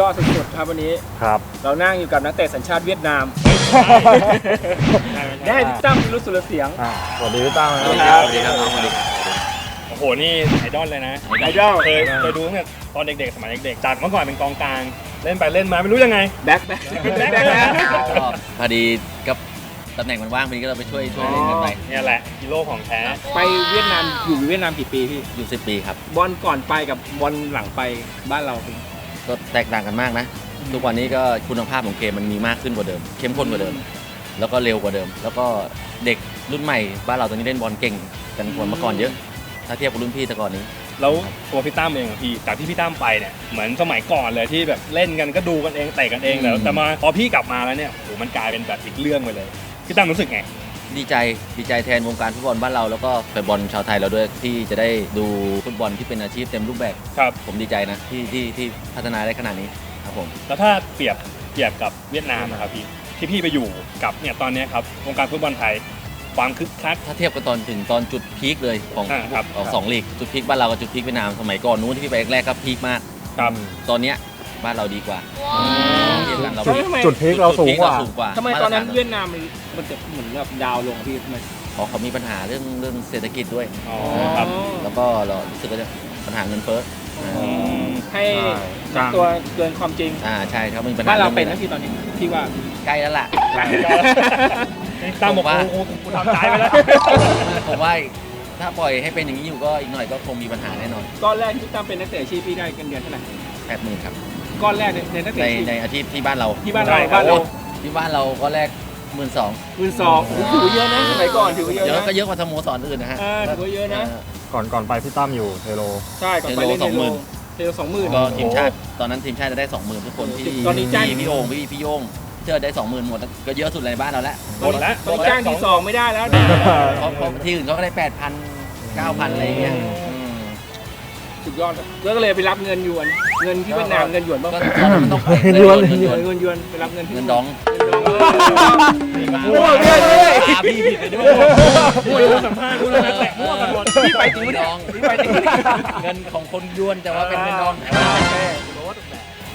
ยอดสุดๆครับวันนี้ ครับ เรานั่งอยู่กับนักเตะสัญชาติเวียดนามได้พี่ตั้มรู้สุรเสียง อ่าสวัสดีพี่ตั้มสวัสดีนะคครัรับบสวัสดีครับน้องสวัสดีครับโอ้โห นี่ไอดอลเลยนะไอดอลเคยเคยดูตั้งแต่ตอนเด็กๆ สมัยเด็กๆจากเมื่อก่อนเป็นกองกลาง เล่นไปเล่นมาไม่รู้ยังไงแบ็คแบ็คแบ็คแบ็คแบ็คก็พอดีกับตำแหน่งมันว่างพอดีก็เราไปช่วยช่วยเล่นกันไปเนี่ยแหละฮีโร่ของแท้ ไปเวียดนามอยู่เวียดนามกี่ปีพี่ อยู่10ปีครับ บอลก่อนไปกับบอลหลังไปบ้านเราเป็น ก็แตกต่างกันมากนะ ทุกวันนี้ก็คุณภาพของเกมมันมีมากขึ้นกว่าเดิม เข้มข้นกว่าเดิม แล้วก็เร็วกว่าเดิม แล้วก็เด็กรุ่นใหม่บ้านเราตอนนี้เล่นบอลเก่งกันกว่าเมื่อก่อนเยอะ ถ้าเทียบกับรุ่นพี่แต่ก่อนนี้ แล้วตัวพี่ตั้มเองอะพี่จากที่พี่ตั้มไปเนี่ยเหมือนสมัยก่อนเลยที่แบบเล่นกันก็ดูกันเองเตะกันเองแล้วอืมแต่มาพอพี่กลับมาแล้วเนี่ยโอ้โหมันกลายเป็นแบบอีกเรื่องไปเลยพี่ตั้มรู้สึกไง ดีใจดีใจแทนวงการฟุตบอลบ้านเราแล้วก็แฟนบอลชาวไทยเราด้วยที่จะได้ดูฟุตบอลที่เป็นอาชีพเต็มรูปแบบ ครับ ผมดีใจนะที่ที่ที่พัฒนาได้ขนาดนี้ครับผม แล้วถ้าเปรียบเทียบกับเวียดนามนะครับพี่ที่พี่ไปอยู่กับเนี่ยตอนเนี้ยครับวงการฟุตบอลไทยความคึกคัก ถ้าเทียบกันตอนถึงตอนจุดพีคเลยของอ่าครับของสองลีกจุดพีคบ้านเรากับจุดพีคเวียดนามสมัยก่อนนู้นที่พี่ไปแรกๆก็พีคมาก ครับ ตอนเนี้ย บ้านเราดีกว่าเทียบกันเราจุดจุดพีคเราสูงกว่าจุดพีคเรสูงกว่าทำไมตอนนั้นมาตรฐาเวียดนามมันมันจะเหมือนแบบดาวลงพี่ทำไม เพราะเขามีปัญหาเรื่องเรื่องเศรษฐกิจด้วย อ๋อครับ แล้วก็เรารู้สึกว่าจะปัญหาเงินเฟ้ออ่าให้ใช่ ตัวเกินความจริงอ่าใช่เขามีปัญหาบ้านเราองเป็นนะพี่ตอนนี้พี่ว่า ใกล้แล้วล่ะ ตั้มบอกผมว่าโอ้โหกูทำใจไปแล้ว ผมว่าถ้าปล่อยให้เป็นอย่างนี้อยู่ก็อีกหน่อยก็คงมีปัญหาแน่นอนก้อนแรกที่พี่ตั้มเป็นนักเตะอาชีพพี่ได้เงินเดือนเท่าไหร่แปดหมื่นครับ ก้อนแรกในในนักเตะในอาชีพ ในอาชีพที่บ้านเราที่บ้านเราใช่ครับบ้านเราที่บ้านเราก็แรกหมื่นสอง หมื่นสองถือว่าเยอะนะสมัยก่อนถือว่าเยอะเยอะนะ ก็เยอะกว่าสโมสรอื่นนะฮะเออถือว่าเยอะนะ ก่อนก่อนไปพี่ตั้มอยู่เทโล ใช่ก่อนไปเล่นเทโลเทโลสองหมื่น ก็ทีมชาติตอนนั้นทีมชาติจะได้สองหมื่นทุกคนที่ตอนนี้จ้าง พี่พี่โอ่งพี่พี่โย่งเจอได้สองหมื่นหมดก็เยอะสุดในบ้านเราแล้วหมดแล้วตอนนี้จ้างที่สองไม่ได้แล้ว เพราะเพราะที่อื่นเขาก็ได้แปดพันเก้าพันอะไรอย่างเงี้ยอืมอืมสุดยอดแล้วก็เลยไปรับเงินหยวน เงินที่เวียดนามเงินหยวนบ้างก็ตอนนั้นมันต้องเงินล้วนเงินเงิล้วนนเงินหยวนไปรับเงินที่เงินดองโอ้ยเรื่อยเรื่อยตาพี่ผิดไปด้วยพูดแล้วสัมภาษณ์พูดแล้วแตะมั่วกันหมดพี่ไปถึงเงิไม่นได้ดองพี่ไปถึงไม่ได้เงินของคนยวนแต่ว่าเป็นเงินดอง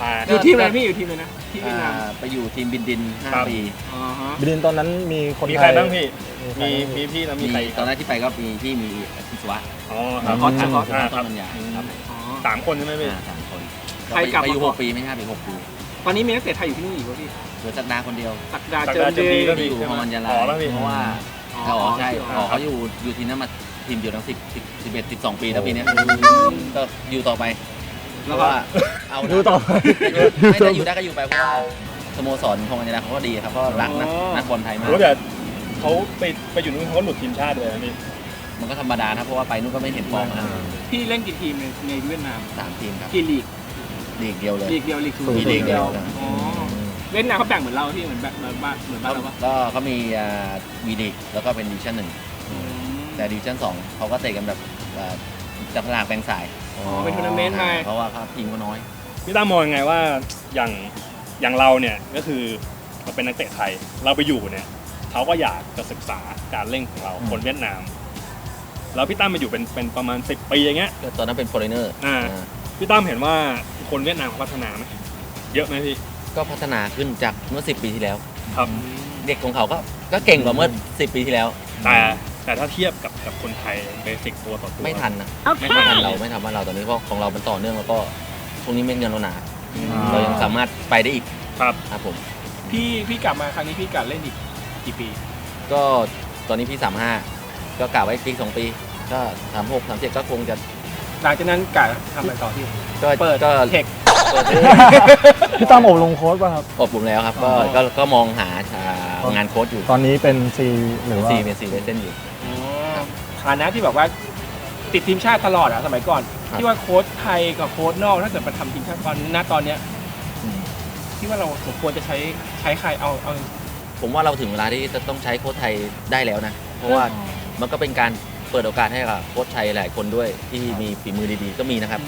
อ่าอยู่ทีมอะไรพี่อยู่ทีมอะไรนะที่เวียดนามอ่าไปอยู่ทีมบินดินห้าครับปีอ๋อฮะบิดินตอนนั้นมีคนมีไทใครยบ้างพี่มีมีใครมีพี่แล้วมีมีใครอีกตอนแรกที่ไปก็มีที่มีพิศวะอ๋อครับคอสคอสอ่าต้นปัญญาครับอ๋อสามคนใช่ไหมพี่อ่าสามคน ใครกลับไปอยู่มาก่หอนกปีไม่ใช่ไปหกปีตอนนี้มีนักเตะไทยอยู่ที่นู่นอีกวะพี่เหลือสักดาคนเดียวสักดาสักเจอดาเจอดีก็ ที่อยู่ของมันยาลาอ๋อแล้วพี่ เพราะว่าอ๋อ๋ออใช่อ๋อ๋ออเขาอยู่อยู่ทีมนั้นมาทีมเดียวทั้งสิบสิบสิบเอ็ดสิบสองปีแล้วปีเนี้ยก็อยู่ต่อไปเพแล้วราะก็ว่าเอาดูต่อไปไม่ได้อยู่ได้ก็อยู่ไปเพราะว่าสโมสรของมันยาลาเขาก็ดีครับเพราะรักนักนักบอลไทยมาก รู้แต่เขาไปไปอยู่นู้นเขาก็หลุดทีมชาติเลยนะพี่มันก็ธรรมดานะเพราะว่าไปนู่นก็ไม่เห็นฟอร์มนะพี่เล่นกี่ทีมในในเวียดนามสามทีมครับกี่ลีก ลีกเดียวเลย ลีกเดียวลีกสูงมีลีกเดียว อ๋อเวียดนามเขาแบ่งเหมือนเราที่เหมือนแบบเหมือนบ้านเหมือนบ้านเราปะก็เขามีวีลีกแล้วก็เป็นดิวิชั่นหนึ่งแต่ดิวิชั่นสองเขาก็เตะกันแบบเอ่อจับสลากแบ่งสายอ๋อเป็นทัวร์นาเมนต์ไปเพราะว่าครับทีมก็น้อย พี่ตั้มมองยังไงว่าอย่างอย่างเราเนี่ยก็คือเราเป็นนักเตะไทยเราไปอยู่เนี่ยเขาก็อยากจะศึกษาการเล่นของเราอืม คนเวียดนามแล้วพี่ตั้มมาอยู่เป็นเป็นประมาณ 10 ปีอย่างเงี้ย ก็ตอนนั้นเป็น foreigner อ่า พี่ตั้มเห็นว่าคนเวียดนามเขาพัฒนาไหมเยอะไหมพี่ ก็พัฒนาขึ้นจากเมื่อ 10 ปีที่แล้ว ครับ เด็กของเขาก็ก็เก่งกว่าเมื่อ 10 ปีที่แล้ว แต่แต่ถ้าเทียบกับกับคนไทยเบสิกตัวต่อตัวไม่ทันนะไม่ไม่ทัทันนเราไม่ทำบ้านเราตอนนี้เพราะของเรามันต่อเนื่องแล้วก็ช่วงนี้เม็ดเงินเราหนาอ่าเรายังสามารถไปได้อีกครับครับผมพี่พี่กลับมาครั้งนี้พี่กลับเล่นอีกกี่ปี ก็ตอนนี้พี่35ก็กล่าวไว้ปีสองปี ก็36 37ก็คงจะ หลังจากนั้นกะทำอะไรต่อพี่ก็เปิดก็เทค เปิดพี่ตั้มอบรมโค้ชป่ะครับ อบรมแล้วครับ ก็อ๋อก็ก็มองหาอ่างานโค้ชอยู่ตอนนี้เป็นซีหรือว่าซีเป็นซีเลเซนอยู่ ฐานะที่บอกว่าติดทีมชาติตลอดอะสมัยก่อน ครับ ที่ว่าโค้ชไทยกับโค้ชนอกถ้าเกิดมาทำทีมชาติตอนณตอนเนี้ยที่ว่าเราสมควรจะใช้ใช้ใครเอาเอาผมว่าเราถึงเวลาที่จะต้องใช้โค้ชไทยได้แล้วนะ เพราะว่ามันก็เป็นการ เปิดโอกาสให้กับโค้ชไทยหลายคนด้วย ที่มีฝีมือดีๆก็มีนะครับ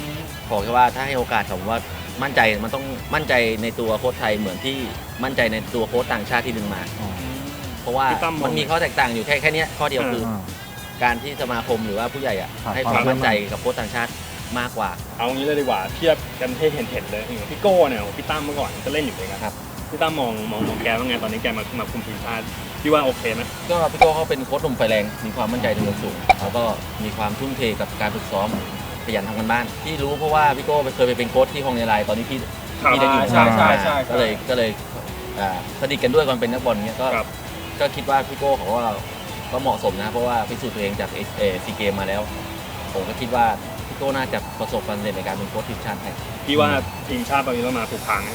ขอแค่ว่าถ้าให้โอกาสผมว่ามั่นใจมันต้องมั่นใจในตัวโค้ชไทยเหมือนที่มั่นใจในตัวโค้ชต่างชาติที่ดึงมาอ๋อเพราะว่าพี่ตั้มมองมันมีข้อแตกต่างอยู่แค่แค่เนี้ยข้อเดียวคืออ่าการที่สมาคมหรือว่าผู้ใหญ่อะครับให้ความมั่นใจกับโค้ชต่างชาติมากกว่า เอางี้เลยดีกว่าเทียบกันให้เห็นเห็นๆเลยอย่างพี่โก้เนี่ยพี่ตั้มเมื่อก่อนก็เล่นอยู่เลยนะครับ พี่ตั้มมองมองมองแกว่าไงตอนนี้แกมามาคุมทีมชาติพี่ว่าโอเคไหมก็พี่โก้เขาเป็นโค้ชหนุ่มไฟแรง มีความมั่นใจในตัวสูงแล้วก็มีความทุ่มเทกับการฝึกซ้อมขยันทำกันบ้านที่รู้เพราะว่าพี่โก้เคยไปเป็นโค้ชที่ฮองเนไลตอนนี้พี่ครับพี่ได้อยู่ใช่ใช่ใช่ก็เลยก็เลยอ่าสนิทกันด้วยก่อนเป็นนักบอลเนี้ยก็ครับ ก็คิดว่าพี่โก้เขาว่าก็เหมาะสมนะเพราะว่าพิสูจน์ตัวเองจากเอซีเกมมาแล้ว ผมก็คิดว่าพี่โก้น่าจะประสบความสำเร็จในการเป็นโค้ชทีมชาติไทย พี่ว่าทีมชาติตอนนี้เรามาถูกทางนะ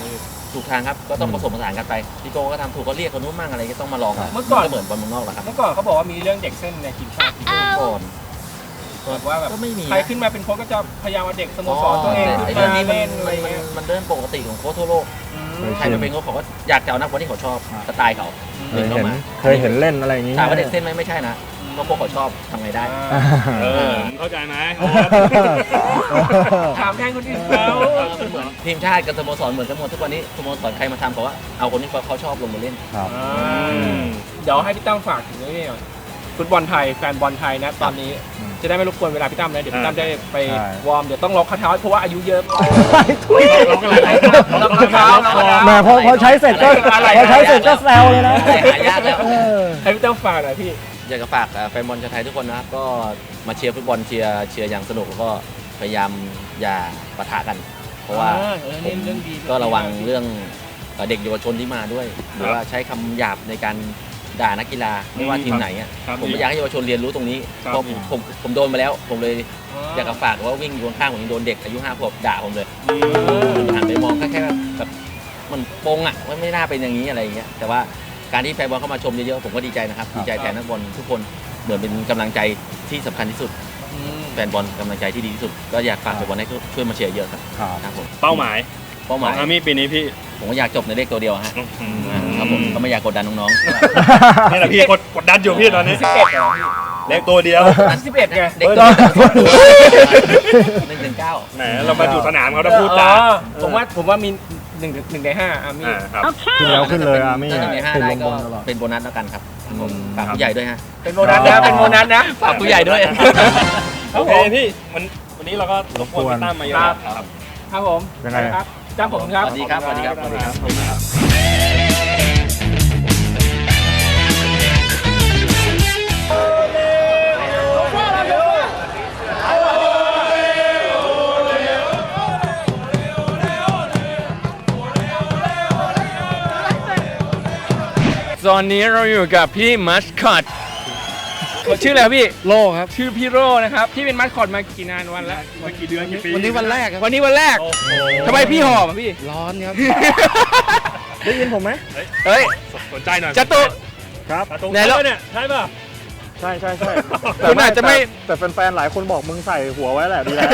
ถูกทางครับก็ต้องผสมผสานกันไปพี่โก้ก็ทำถูกก็เรียกคนนู้นมั่งอะไรก็ต้องมาลองะเมื่อก่อนเหมือนบอลเมืองนอกแหละครับเมื่อก่อนเขาบอกว่ามีเรื่องเด็กเส้นในทีมชาติที่ก่อนแบบว่าแบบก็ไม่มีใครนะขึ้นมาเป็นโค้ชก็จะพยายามเอาเด็กสโมสรตัวเองไอ้ขึ้นเรื่องมานี้มันเล่นอะไรมันเงี้ยมันเรื่องปกติของโค้ชทั่วโลกอืมเออใครมาเป็นโค้ชเขาก็อยากจะเอานักบอลที่เขาชอบสไตล์เขาเคเดิยนเข้าเห็นมาเคยเห็นเล่นอะไรอย่างนี้ถามว่าเด็กเส้นไหมไม่ใช่นะ ก็พวกเขาชอบทำไงได้อ่าเออเข้าใจไหมถามแทนคนอื่นเขา เหมือนทีมชาติกับสโมสรเหมือนกันหมดทุกวันนี้สโมสรใครมาทำเขาว่าเอาคนที่เขาชอบลงมาเล่น ครับอ่าเดี๋ยวให้พี่ตั้มฝากถึงนี่ก่อนฟุตบอลไทยแฟนบอลไทยนะตอนนี้ อืมจะได้ไม่รบกวนเวลาพี่ตั้มนะเดี๋ยวพี่ตั้มอ่าได้ไปใช่ วอร์มเดี๋ยวต้องล็อกข้อเท้าเพราะว่าอายุเยอะเราก็เลยล็อกข้อเท้าล็อกข้อเท้า แหมพอพอใช้เสร็จก็อะไร พอใช้เสร็จก็แซวเลยนะ หายากแล้ว เออ ให้พี่ตั้มฝากหน่อยพี่ อยากจะฝากเอ่อแฟนบอลชาวไทยทุกคนนะครับ ก็มาเชียร์ฟุตบอลเชียร์เชียร์อย่างสนุกแล้วก็พยายามอย่าปะทะกัน เพราะว่าอ่เออนี่เรื่องดีก็ระวังเรื่องเอ่อเด็กเยาวชนที่มาด้วย หรือว่าใช้คำหยาบในการด่านักกีฬาไม่ว่าทีมไหนอะครับผมไม่อยากให้เยาวชนเรียนรู้ตรงนี้ครับ เพราะผมผมผมโดนมาแล้ว ผมเลยอยากจะฝากว่าวิ่งอยู่ข้างๆผมยังโดนเด็กอายุห้าขวบด่าผมเลยอืมหันไปมองก็แค่แบบมันโปงอะว่าไม่น่าเป็นอย่างนี้อะไรอย่างเงี้ยแต่ว่า การที่แฟนบอลเข้ามาชมเยอะๆผมก็ดีใจนะครับดีใจแทนนักบอลทุกคนเหมือนเป็นกำลังใจที่สำคัญที่สุดอืมแฟนบอลกำลังใจที่ดีที่สุด ก็อยากฝากแฟนบอลให้ช่วยมาเชียร์เยอะครับครับครับผมเป้าหมายเป้าหขมาอยงอามี่ปีนี้พี่ผมก็อยากจบในเลขตัวเดียวฮะอืมอ่าครับผมก็ไม่อยากกดดันน้องนี่แหละพี่กดกดดันอยู่พี่ตอนนี้สิบเอ็ดเหรอเลขตัวเดียวสิบเอ็ดไงๆเด็กเออตัวหนึ่งหนึ่งเก้า แหมเรามาดูสนามเขาจะพูดจาอ๋อผมว่าผมว่ามี หนึ่งหนึ่งในห้าอามี่อ่าครับขึ้นแล้วขึ้นเลยอะไม่ถ้าหนึ่งในห้าติดได้ลมก็บนตลอดเป็นโบนัสแล้วกันครับครับผมอืมฝากผู้ใหญ่ด้วยฮะ เป็นโบนัสนะ เป็นโบนัสนะฝากผู้ใหญ่ด้วยโอเคพี่วันวันนี้เราก็รบกวนพี่ตั้มมาเยอะครับครับ ครับผมยังไง ครับจ้างผมครับ สวัสดีครับ สวัสดีครับ สวัสดีครับ ตอนนี้เราอยู่กับพี่มัสคอตชื่ออะไรครับพี่ โลครับ ชื่อพี่โรนะครับ พี่เป็นมัสคอตมากี่นานวันแล้ว มากี่เดือนกี่ปีวันนี้วันแรกครับวันนี้วันแรก โอ้โหทำไมพี่หอบอะพี่ ร้อนครับ ได้ยินผมไหมเฮ้ยสนใจหน่อยจะตุ ครับประตูไหนแล้ว เนี่ยใช่ป่ะ ใช่ใช่ใช่คุณอาจจะไม่แต่แฟนๆหลายคนบอกมึงใส่หัวไว้แหละดีแล้ว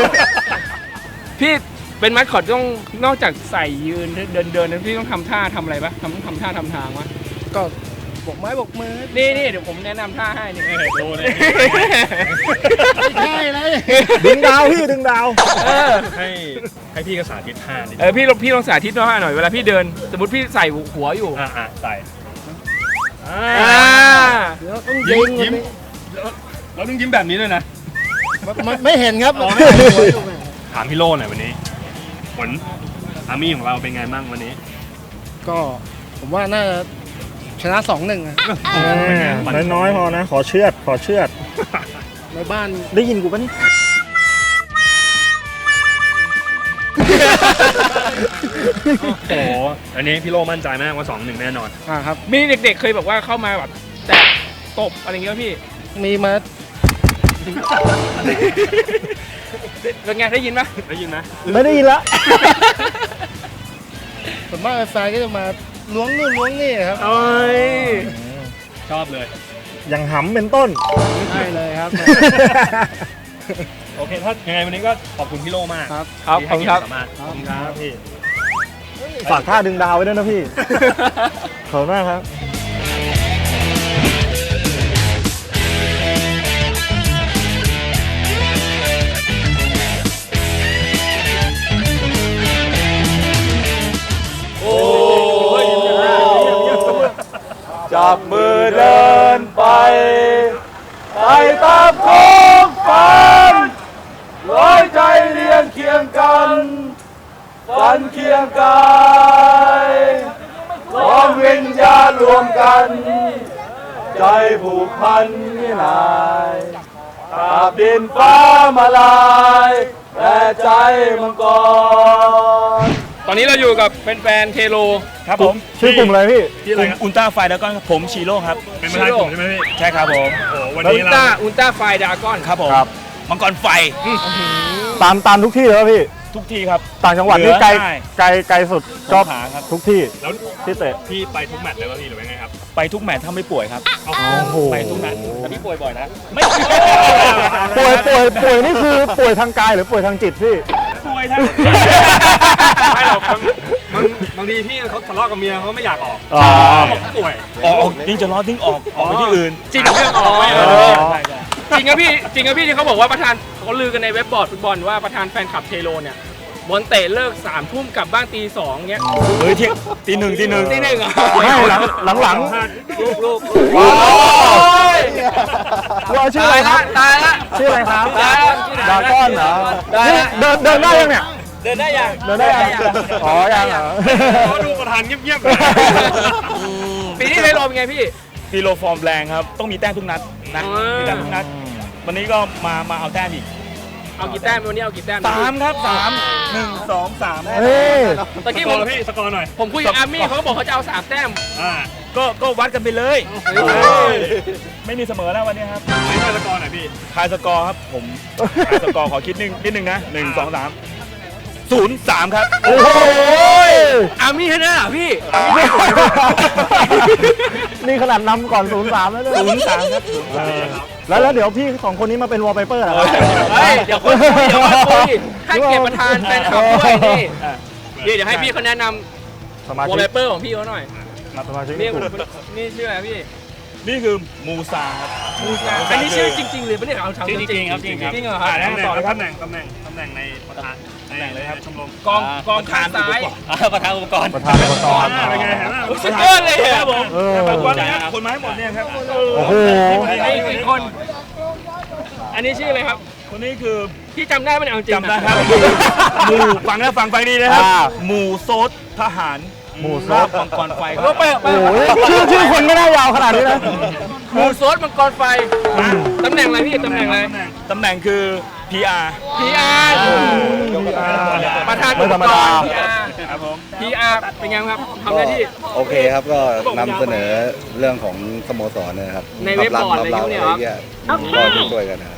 พี่เป็นมัสคอตต้องนอกจากใส่ยืนเดินเดินนั้นพี่ต้องทำท่าทำอะไรปะทำต้องทำท่าทำทางวะ ก็บกไม้บกมือนี่นี่เดี๋ยวผมแนะนำท่าให้นี่เออดูเลยใช่เลยดึงดาวพี่ดึงดาวเออให้ให้พี่กษาทิศห้านิดเออพี่ลองพี่ลองสาธิตท่าหน่อยเวลาพี่เดิน สมมติพี่ใส่หัวอยู่อ่าอ่าใส่อ่าอ่าเดี๋ยวต้องยิ้ยิมงยิ้มเราต้องยิ้มแบบนี้ด้วยนะไม่ไม่เห็นครับอ๋อไม่เห็นถามพี่โลหน่อยวันนี้ ผลอาร์มี่ของเราเป็นไงบ้างวันนี้ ก็ผมว่าน่าจะ ชนะสองหนึ่งน้อยๆพอนะ ขอเชือด ขอเชือด ในบ้านได้ยินกูปะนี่โอ้โหอันนี้พี่โลมั่นใจมากว่าสองหนึ่งแน่นอน อ่าครับ มีเด็กๆเคยบอกว่าเข้ามาแบบแตะตบอะไรอย่างเงี้ยพี่มีมาเป็นไงได้ยินปะได้ยินไหมไม่ได้ยินละส่วนมากแฟนก็จะมา ล้วงนู่นล้วงนี่ครับ โอ้ยชอบเลย อย่างหำเป็นต้น ใช่เลยครับ โอเค ถ้ายังไงวันนี้ก็ขอบคุณพี่โลมากครับ ครับที่ขอบคุณครับให้เกียติสามารถขอบคุณครับพี่ ฝากท่าดึงดาวไว้ด้วยนะพี่ ขอบคุณมากครับ จับมือเดินไป ไปตามท้องฝันร้อยใจเดียวคียงกันฝันเคียงกายของวิญญาณรวมกัน ใจผูกพันนี่นายตาบดินฟ้ามาลาย แต่ใจมังกร ตอนนี้เราอยู่กับแฟนๆเทโล ครับผมชื่อกลุ่มอะไรพี่ที่อะกไรลุ่มครับอุลตร้าไฟแล้วก็ผมชีโร่ครับ เป็นประธานกลุ่มใช่ไหมพี่ ใช่ครับผมโอ้โหวันอุนี้ลเรา ตร้าอุลตร้าไฟดากอน ครับผมครับ มังกรไฟตามตามทุกที่เลยพี่ ทุกที่ครับ ต่างจังหวัดนี่ไกลเหนือใต้ ไกลไกลสุดสก็งขลาครับ ทุกที่แล้วที่เตะพี่ไปทุกแมตช์เลยป่ะพี่หรือว่าไงครับ ไปทุกแมตช์ถ้าไม่ป่วยครับ โอ้โหไปทุกนัดแต่พี่ป่วยบ่อยนะ ไม่ป่วยป่วยป่วยนี่คือป่วยทางกายหรือป่วยทางจิตพี่ป่ วยทั้งไม่หรอกบางบางบางทีพี่เขาทะเลาะกับเมียเขาไม่อยากออกอ๋อเขาป่วยออกออกยิ่งจะร้อนยิ่งออกออกไปที่อื่น จริงเรื่องออกไหมอ๋เอออ ใช่ใช่จริงครับพี่จริงครับพี่ที่เขาบอกว่าประธานเขาลือกันในเว็บบอร์ดฟุตบอลว่าประธานแฟนคลับเทโลเนี่ย บอลเตะเลิกสามทุ่มกลับบ้านตีสองเงี้ยเฮ้ยเที่ยงตีหนึ่งตีหนึ่งตีหนึ่งเหรอไม่หลังหลังหลังลูกลูกโอ้ยว่าชื่ออะไรครับตายละชื่ออะไรครับตายละดาก้อนเหรอได้นี่ละเดินเดินได้ยังเนี่ยเดินได้ยังเดินได้ยังอ๋อยังเหรอเขาดูประธานเงียบๆเลยปีนี้เทโลเป็นไงพี่ทีโลฟอร์มแรงครับ ต้องมีแต้มทุกนัดนะอ่ามีมีแต้มทุกนัด วันนี้ก็มามาเอาแต้มอีก เอากี่แต้มวันนี้เอากี่แต้มสามครับสามหนึ่งสองสามเฮ้ย ตะสกี้กผอมร์พี่สกอร์หน่อยผมคุยกับอาร์มี่เขาก็บอกเขาจะเอาสามแต้ม อ่าก็ก็วัดกันไปเลยเฮ้ยไม่มีเสมอแล้ววันนี้ครับไม่ใช่สกอร์หน่อยพี่ทายสกอร์ครับผมทายสกอร์ขอคิดนึงนิดนึงนะหนึ่งสองสามศูนย์สามครับ โอ้โห อาร์มี่ชนะเหรอพี่ นี่ขนาดนำก่อน 0-3 แล้วเนี่ยศูนย์สามครับเออแล้วแล้วเดี๋ยวพี่สองคนนี้มาเป็นวอลเปเปอร์เหรอเฮ้ย เดี๋ยวคุยเดี๋ยวมาคุยให้เกียรติประธานแฟนคลับด้วยนี่นี่เดี๋ยวให้พี่เขาแนะนสมาำวอลชิเปกเปอร์ของพี่เขาหน่อยสมาชิกนี่กลุ่มนี่ชื่ออะไรพี่ นี่คือมูซาครับอันนี้ชื่อจริงๆหรือไม่ได้เอาทำจริงๆครับจริงๆครับ จริงเหรอครับตำแหน่งต่อเลยครับตำแหน่งตำแหน่งตำแหน่งในประธานตำแหน่งเลยครับชมรมกองกองข้างซ้ายประธานอุปกรณ์ ประธานอบตอ่าเป็นไงเห็นไหมโอ้ยสุดยอดเลยอะครับผมเออขอบคุณนะครับคนมาให้หมดเนี่ยครับโอ้โห ไอ้อีกคน อันนี้ชื่ออะไรครับ คนนี้คือ พี่จำได้ไหมเนี่ยเอาจริงจำได้ครับ หมูฟังนะฟังฟังดีนะครับ อ่า หมูโซดทหาร หมู่โซราดบมังกรไฟคโอ้รับไปไปโอ้โหชื่อชื่อคนไม่น่ายาวขนาดนี้นะ หมูโซดมังกรไฟตำแหน่งอะไรพี่ตำแหน่งอะไร ตำแหน่งคือ PR PR ประธานไม่ธรรมดา PR ครับผม PR เป็นไงครับทำหน้าที่ โอเคครับก็นำเสนอเรื่องของสโมสรนะครับในเว็บบอร์ดอะไรภาพพวกเนี้ยลัคษรับณ์อะไรเงี้ยก็ช่วยๆกันนะครับ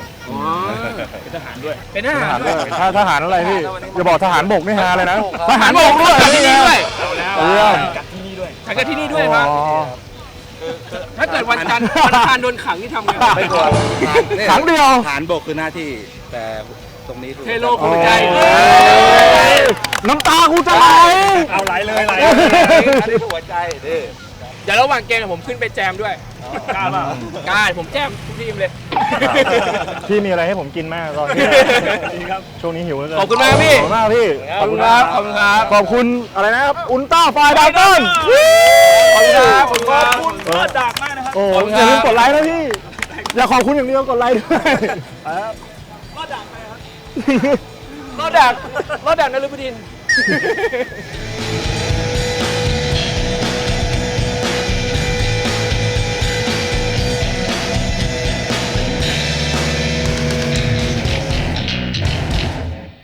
อ๋อ เป็นทหารด้วย เป็นททหาหารรด้ด้ววยยถ้าทหารอะไรพี่อย่าบอกทหารบกนี่ฮาเลยนะทหารบบอกกด้ด้ววยยที่นี่ด้วยเรื่องกัดที่นี่ด้วยฉันก็ที่นี่ด้วยครับ อ๋อ ถ้าเกิดวันจันทร์วันอังคารโดนขังนี่ทำไงไม่กลัวขังเดียว ฐานบกคือหน้าที่ แต่ตรงนี้คือ เทโลภูมิใจโอ้ยน้ำตากูจะไหล เอาไหลเลยไหลอันนี้หัวใจดิ เดี๋ยวระหว่างเกมเดี๋ยวผมขึ้นไปแจมด้วยกล้าเปล่า กล้าผมแจมทุกทีมเลย พี่มีอะไรให้ผมกินมากตอนนี้จริงครับ ช่วงนี้หิวเหลือเกินขอบคุณมากพี่ ขอบคุณมากพี่ ขอบคุณครับ ขอบคุณครับ ขอบคุณอะไรนะครับ อุลตร้าไฟดาวเติ้ลขอบคุณครับขอบคุณครับเออดักมากนะครับโอ้ขอบคุณอครับ ย่าลืมกดไลค์นะพี่ อย่าขอบคุณอย่างเดียวกดไลค์ด้วยรอดดักรอดดักนฤบดินทร์